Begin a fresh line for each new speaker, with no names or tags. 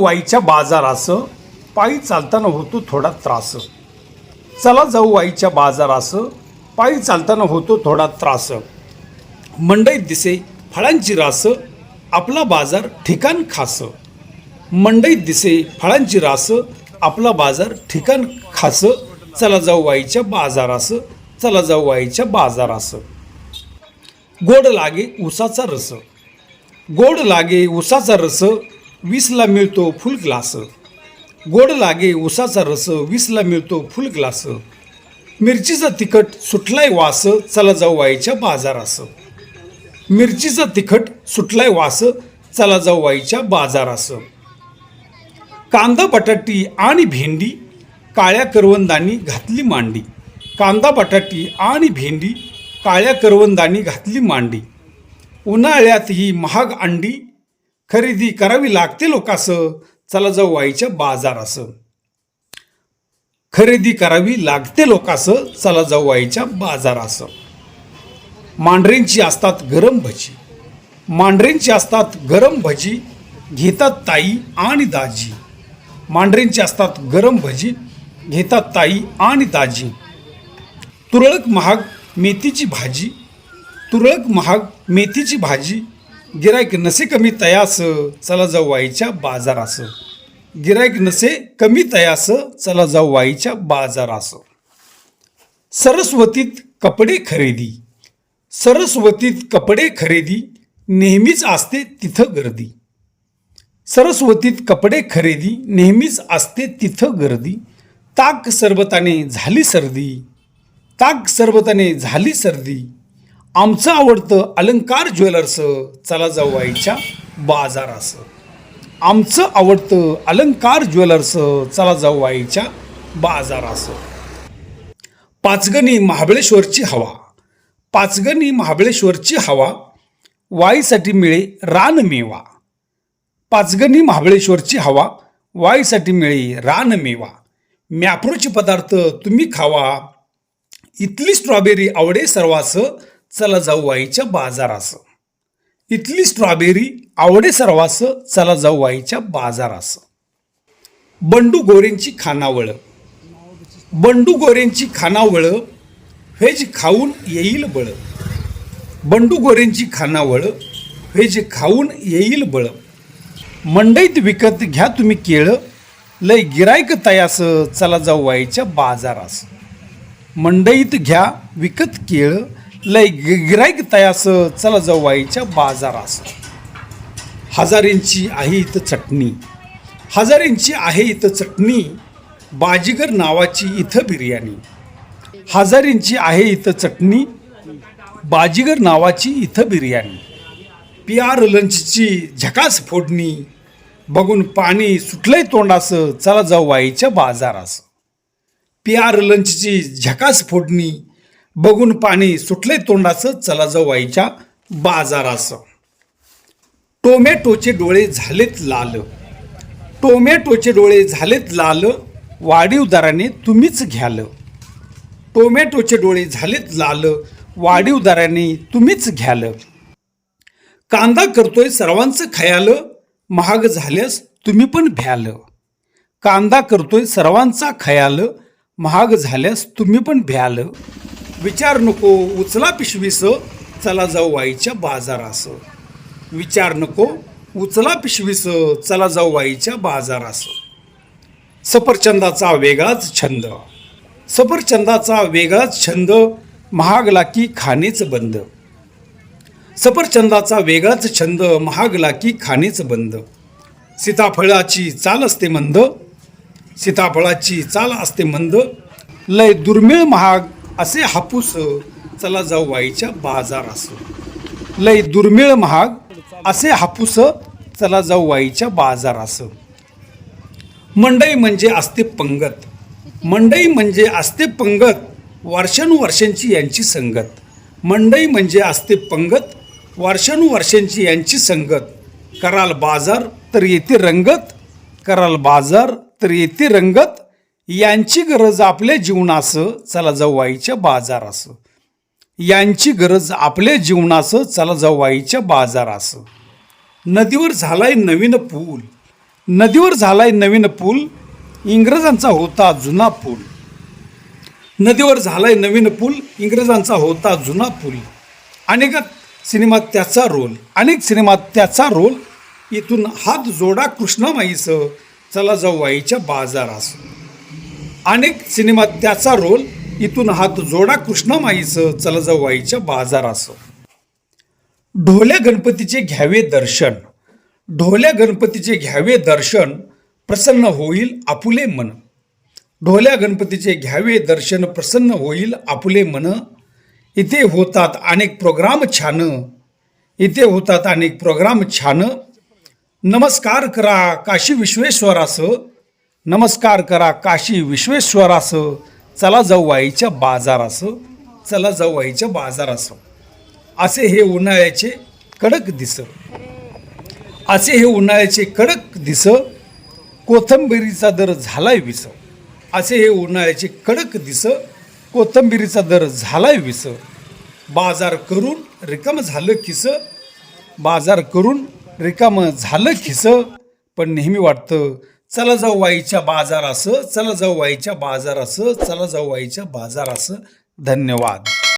वाईच्या बाजारास पायी चालताना होतो थोडा त्रास. चला जाऊ वाईच्या बाजारास पायी चालताना होतो थोडा त्रास. मंडईत दिसे फळांची रास आपला बाजार ठिकाण खास. मंडईत दिसे फळांची रास आपला बाजार ठिकाण खास. चला जाऊ वाईच्या बाजारास चला जाऊ वाईच्या बाजारास. गोड लागे उसाचा रस. गोड लागे उसाचा रस वीसला मिळतो फुल ग्लास. गोड लागे उसाचा रस वीसला मिळतो फुल ग्लास. मिरचीचा तिखट सुटलाय वास चला जाऊ वाईच्या बाजारास. मिरचीचा तिखट सुटलाय वास चला जाऊ वाईच्या बाजारास. कांदा बटाटी आणि भेंडी काळ्या करवंदानी घातली मांडी. कांदा बटाटी आणि भेंडी काळ्या करवंदानी घातली मांडी. उन्हाळ्यात ही महाग अंडी खरेदी करावी लागते लोकास चला जाऊ आईच्या बाजारास. खरेदी करावी लागते लोकास चला जाऊ आईच्या बाजारास. मांढरेंची असतात गरम भजी. मांढरेंची असतात गरम भजी घेतात ताई आणि दाजी. मांढरेंची असतात गरम भजी घेतात ताई आणि दाजी. तुरळक महाग मेथीची भाजी. तुरळक महाग मेथीची भाजी गिरायक नसे कमी तयास चला जाऊ वाईच्या बाजारास. गिरायक नसे कमी तयास चला जाऊ वाईच्या बाजारास. सरस्वतीत कपडे खरेदी. सरस्वतीत कपडे खरेदी नेहमीच असते तिथं गर्दी. सरस्वतीत कपडे खरेदी नेहमीच असते तिथं गर्दी. ताक सरबताने झाली सर्दी. ताक सरबताने झाली सर्दी. आमचं आवडतं अलंकार ज्वेलर्स चला जाऊ वाईच्या बाजारासं. आमचं आवडतं अलंकार ज्वेलर्स चला जाऊ वाईच्या बाजारासं. पाचगणी महाबळेश्वरची हवा. पाचगणी महाबळेश्वरची हवा. वाईसाठी मिळे रानमेवा पाचगणी महाबळेश्वरची हवा. वाईसाठी मिळे रानमेवा मॅप्रोचे पदार्थ तुम्ही खावा. इथली स्ट्रॉबेरी आवडे सर्वास. चला जाऊ वाईच्या बाजारास. इथली स्ट्रॉबेरी आवडे सर्वास चला जाऊ वाईच्या बाजारास. बंडू गोरेंची खानावळ. बंडू गोरेंची खानावळ व्हेज खाऊन येईल बळ. बंडू गोरेंची खानावळ व्हेज खाऊन येईल बळ. मंडईत विकत घ्या तुम्ही केळं. लय गिरायक तयास चला जाऊ वाईच्या बाजारास. मंडईत घ्या विकत केळं. लय गि- गिराईक तयास चला जाऊ वाईच्या बाजारास. हजारींची आहे इथं चटणी. हजारींची आहे इथं चटणी. बाजीगर नावाची इथं बिर्याणी. हजारींची आहे इथं चटणी. बाजीगर नावाची इथं बिर्याणी. पी आर लंचची झकास फोडणी. बघून पाणी सुटलंय तोंडास चला जाऊ वाईच्या बाजारास. पी आर लंचची झकास फोडणी. बघून पाणी सुटलंय तोंडाचं चला जाऊ व्हायच्या बाजारास टोमॅटोचे डोळे झालेत लाल. टोमॅटोचे डोळे झालेत लाल वाढीव दराने तुम्हीच घ्याल. टोमॅटोचे डोळे झालेत लाल वाढीव दराने तुम्हीच घ्याल. कांदा करतोय सर्वांचं खयाल महाग झाल्यास तुम्ही पण भ्याल. कांदा करतोय सर्वांचा खयाल महाग झाल्यास तुम्ही पण भ्याल. विचार नको उचला पिशवीस चला जाऊ वाईच्या बाजारास. विचार नको उचला पिशवीस चला जाऊ वाईच्या बाजारास. सफरचंदाचा वेगळाच छंद. सफरचंदाचा वेगळाच छंद महागला की खाणेच बंद. सफरचंदाचा वेगळाच छंद महागला की खाणेच बंद. सीताफळाची चाल असते मंद. सीताफळाची चाल असते मंद. लय दुर्मिळ महाग असे हापूस चला जाऊ वाईच्या बाजारास लय दुर्मिळ महाग असे हापूस चला जाऊ वाईच्या बाजारास मंडई म्हणजे असते पंगत. मंडई म्हणजे असते पंगत वर्षानुवर्षांची यांची संगत. मंडई म्हणजे असते पंगत वर्षानुवर्षांची यांची संगत. कराल बाजार तर येते रंगत. कराल बाजार तर येते रंगत. यांची गरज आपल्या जीवनासं चला जाऊ वाईच्या बाजारास यांची गरज आपल्या जीवनासं चला जाऊ वाईच्या बाजारास नदीवर झालाय नवीन पूल. नदीवर झालाय नवीन पूल. इंग्रजांचा होता जुना पूल. नदीवर झालाय नवीन पूल. इंग्रजांचा होता जुना पूल. अनेक सिनेमात त्याचा रोल. अनेक सिनेमात त्याचा रोल. इथून हात जोडा कृष्णामाईसं चला जाऊ आईच्या बाजारास अनेक सिनेमात त्याचा रोल इथून हात जोडा कृष्णामाईचं चला जाऊ आईच्या बाजारास ढोल्या गणपतीचे घ्यावे दर्शन. ढोल्या गणपतीचे घ्यावे दर्शन प्रसन्न होईल आपुले मन. ढोल्या गणपतीचे घ्यावे दर्शन प्रसन्न होईल आपुले मन. इथे होतात अनेक प्रोग्राम छान. इथे होतात अनेक प्रोग्राम छान. नमस्कार करा काशी विश्वेश्वरास नमस्कार करा काशी विश्वेश्वरास चला जाऊ आईच्या बाजारास चला जाऊ आईच्या बाजारास असे हे उन्हाळ्याचे कडक दिस. असे हे उन्हाळ्याचे कडक दिस. कोथंबिरीचा दर झालाय विस. असे हे उन्हाळ्याचे कडक दिस. कोथंबिरीचा दर झालाय विस. बाजार करून रिकाम झालं खिस. बाजार करून रिकाम झालं खिस. पण नेहमी वाटतं चला जाऊ वाईच्या बाजारास चला जाऊ वाईच्या बाजारास चला जाऊ वाईच्या बाजारास धन्यवाद.